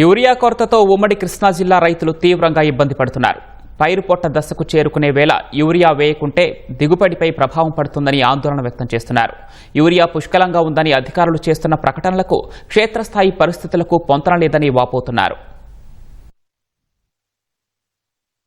Urea కొరతతో ఉమ్మడి కృష్ణా జిల్లా రైతులు తీవ్రంగా ఇబ్బంది పడుతున్నారు. పైరు పొట్ట దశకు చేరుకునే వేళ యూరియా వేయకుంటే దిగుబడిపై ప్రభావం పడుతుందని ఆందోళన వ్యక్తం చేస్తున్నారు. యూరియా పుష్కలంగా ఉందని అధికారులు చేస్తున్న ప్రకటనలకు క్షేత్రస్థాయి పరిస్థితులకు పొంతన లేదని వాపోతున్నారు.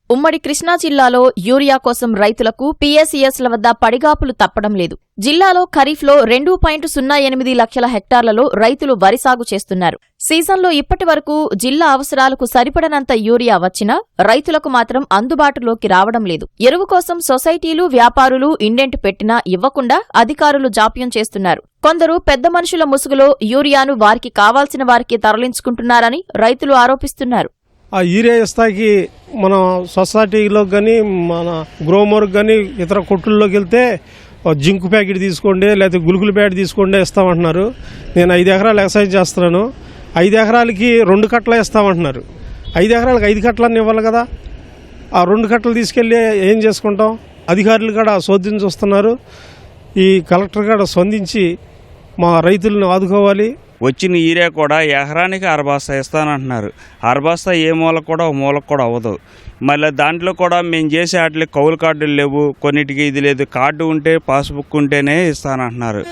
ఉమ్మడి కృష్ణా జిల్లాలో యూరియా కోసం రైతులకు పీఎస్ఈఎస్ల వద్ద పడిగాపులు తప్పడం లేదు. జిల్లాలో ఖరీఫ్లో రెండు పాయింట్ సున్నా ఎనిమిది లక్షల హెక్టార్లలో రైతులు వరి సాగు చేస్తున్నారు. సీజన్లో ఇప్పటి వరకు జిల్లా అవసరాలకు సరిపడనంత యూరియా వచ్చినా రైతులకు మాత్రం అందుబాటులోకి రావడం లేదు. ఎరువు కోసం సొసైటీలు వ్యాపారులు ఇండెంట్ పెట్టినా ఇవ్వకుండా అధికారులు జాప్యం చేస్తున్నారు. కొందరు పెద్ద మనుషుల ముసుగులో యూరియాను వారికి కావాల్సిన వారికి తరలించుకుంటున్నారని రైతులు ఆరోపిస్తున్నారు. ఆ యూరియా స్థాయికి మన సొసైటీలో కానీ మన గ్రోమర్కి కానీ ఇతర కొట్టుల్లోకి వెళ్తే జింక్ ప్యాకెట్ తీసుకోండి లేకపోతే గులుకుల ప్యాకెట్ తీసుకోండి ఇస్తామంటున్నారు. నేను ఐదు ఎకరాలు ఎక్సైజ్ చేస్తున్నాను. ఐదు ఎకరాలకి రెండు కట్టలు ఇస్తామంటున్నారు. ఐదు ఎకరాలకి ఐదు కట్టలన్నీ ఇవ్వాలి కదా. ఆ రెండు కట్టలు తీసుకెళ్ళి ఏం చేసుకుంటాం? అధికారులు కూడా శోధించి వస్తున్నారు. ఈ కలెక్టర్ కూడా స్పందించి మా రైతులను ఆదుకోవాలి. వచ్చిన ఈరియా కూడా ఎకరానికి అరబాస్తా ఇస్తానంటున్నారు. అరబాస్తా ఏ మూలకు కూడా ఓ మూలకు కూడా అవ్వదు. మళ్ళీ దాంట్లో కూడా మేము చేసే వాటికి కౌలు కార్డులు లేవు కొన్నిటికి ఇది లేదు. కార్డు ఉంటే పాస్బుక్ ఉంటేనే ఇస్తానంటున్నారు.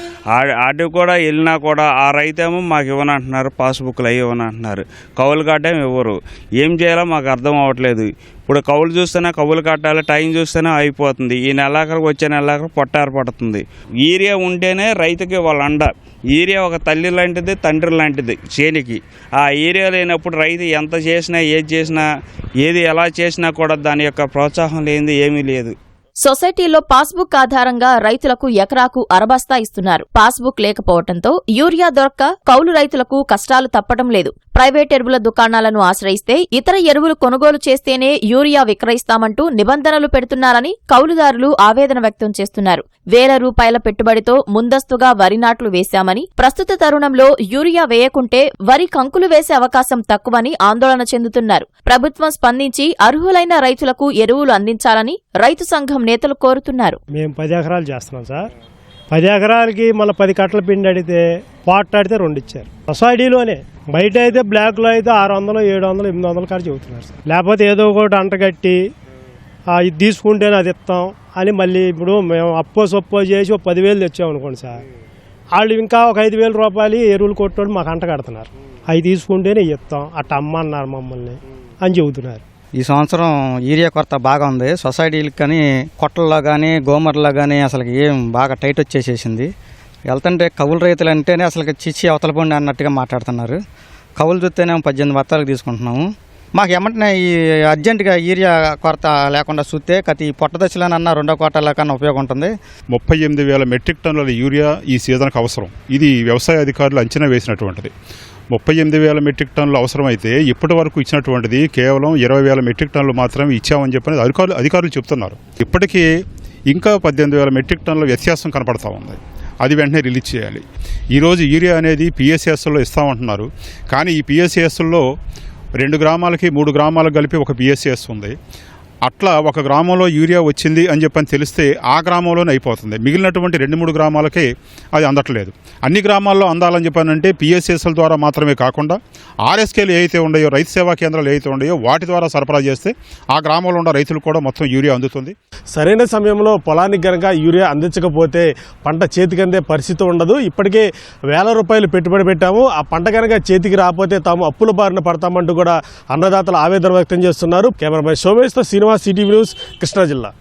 ఆడు కూడా వెళ్ళినా కూడా ఆ రైతేమో మాకు ఇవ్వనంటున్నారు పాస్బుక్లు అవి ఇవ్వనంటున్నారు. కౌలు కార్డు ఏమి ఇవ్వరు. ఏం చేయాలో మాకు అర్థం అవ్వట్లేదు. ఇప్పుడు కౌలు చూస్తేనే కౌలు కట్టాలి టైం చూస్తేనే అయిపోతుంది. ఈ నెలాఖరికి వచ్చే నెలాఖరు పొట్టారు పడుతుంది. ఈరియా ఉంటేనే రైతుకి వాళ్ళ అండ. ఈరియా ఒక తల్లి లాంటిది తండ్రి లాంటిది చేనికి. ఆ ఏరియా లేనప్పుడు రైతు ఎంత చేసినా ఏది చేసినా ఏది ఎలా చేసినా కూడా దాని యొక్క ప్రోత్సాహం లేనిది ఏమీ లేదు. సొసైటీలో పాస్బుక్ ఆధారంగా రైతులకు ఎకరాకు అరబస్తా ఇస్తున్నారు. పాస్బుక్ లేకపోవడంతో యూరియా దొరక్క కౌలు రైతులకు కష్టాలు తప్పడం లేదు. ప్రైవేట్ ఎరువుల దుకాణాలను ఆశ్రయిస్తే ఇతర ఎరువులు కొనుగోలు చేస్తేనే యూరియా విక్రయిస్తామంటూ నిబంధనలు పెడుతున్నారని కౌలుదారులు ఆవేదన వ్యక్తం చేస్తున్నారు. వేల రూపాయల పెట్టుబడితో ముందస్తుగా వరి నాట్లు వేశామని ప్రస్తుత తరుణంలో యూరియా వేయకుంటే వరి కంకులు వేసే అవకాశం తక్కువని ఆందోళన చెందుతున్నారు. ప్రభుత్వం స్పందించి అర్హులైన రైతులకు ఎరువులు అందించాలని రైతు సంఘం నేతలు కోరుతున్నారు. మేము పది ఎకరాలు చేస్తున్నాం సార్. పది ఎకరాలకి మళ్ళీ పది కట్టల పిండి అడిగితే పాట అడితే రెండు ఇచ్చారు. సొసైటీలోనే బయట అయితే బ్లాక్లో అయితే ఆరు వందలు ఏడు వందలు ఎనిమిది వందల కాడ చెబుతున్నారు సార్. లేకపోతే ఏదో ఒకటి అంటగట్టి ఇది తీసుకుంటేనే అది ఇస్తాం అని మళ్ళీ ఇప్పుడు మేము అప్పో సొప్పో చేసి ఒక పదివేలు తెచ్చాం అనుకోండి సార్. వాళ్ళు ఇంకా ఒక ఐదు వేల రూపాయలు ఎరువులు కొట్టోడు మాకు అంట కడుతున్నారు. అవి తీసుకుంటేనే ఇస్తాం అట్ట అమ్మ అన్నారు మమ్మల్ని అని చెబుతున్నారు. ఈ సంవత్సరం యూరియా కొరత బాగా ఉంది. సొసైటీలకు కానీ కొట్టల్లో కానీ గోమర్లో కానీ అసలు ఏం బాగా టైట్ వచ్చేసేసింది. వెళ్తుంటే కౌలు రైతులు అంటేనే అసలు చిచ్చి అవతల పండి అన్నట్టుగా మాట్లాడుతున్నారు. కౌలు చూస్తేనే పద్దెనిమిది బత్తాలకు తీసుకుంటున్నాము. మాకు ఏమంటే ఈ అర్జెంటుగా యూరియా కొరత లేకుండా చూస్తే కతి పొట్ట దశలోనన్నా రెండో కోటల కన్నా ఉపయోగం ఉంటుంది. ముప్పై ఎనిమిది వేల మెట్రిక్ టన్నుల యూరియా ఈ సీజన్కి అవసరం. ఇది వ్యవసాయ అధికారులు అంచనా వేసినటువంటిది. ముప్పై ఎనిమిది వేల మెట్రిక్ టన్నులు అవసరమైతే ఇప్పటి వరకు ఇచ్చినటువంటిది కేవలం ఇరవై వేల మెట్రిక్ టన్నులు మాత్రమే ఇచ్చామని చెప్పని అధికారులు అధికారులు చెప్తున్నారు. ఇప్పటికీ ఇంకా పద్దెనిమిది వేల మెట్రిక్ టన్నుల వ్యత్యాసం కనపడతా ఉంది. అది వెంటనే రిలీజ్ చేయాలి. ఈరోజు యూరియా అనేది పిఎస్సిఎస్లో ఇస్తామంటున్నారు. కానీ ఈ పిఎస్సిఎస్లో రెండు గ్రామాలకి మూడు గ్రామాలకు కలిపి ఒక పిఎస్సిఎస్ ఉంది. అట్లా ఒక గ్రామంలో యూరియా వచ్చింది అని చెప్పని తెలిస్తే ఆ గ్రామంలోనే అయిపోతుంది. మిగిలినటువంటి రెండు మూడు గ్రామాలకి అది అందట్లేదు. అన్ని గ్రామాల్లో అందాలని చెప్పానంటే పిఎస్ఎస్ఎల్ ద్వారా మాత్రమే కాకుండా ఆర్ఎస్కేలు ఏవైతే ఉన్నాయో రైతు సేవా కేంద్రాలు ఏవైతే ఉన్నాయో వాటి ద్వారా సరఫరా చేస్తే ఆ గ్రామంలో ఉన్న రైతులు కూడా మొత్తం యూరియా అందుతుంది. సరైన సమయంలో పొలానికి గనక యూరియా అందించకపోతే పంట చేతికి అందే పరిస్థితి ఉండదు. ఇప్పటికే వేల రూపాయలు పెట్టుబడి పెట్టాము. ఆ పంట కనుక చేతికి రాకపోతే తాము అప్పుల బారిన పడతామంటూ కూడా అన్నదాతలు ఆవేదన వ్యక్తం చేస్తున్నారు. కెమెరామెన్ సోమేష్తో శ్రీనివాస్ సిటీ న్యూస్ కృష్ణా జిల్లా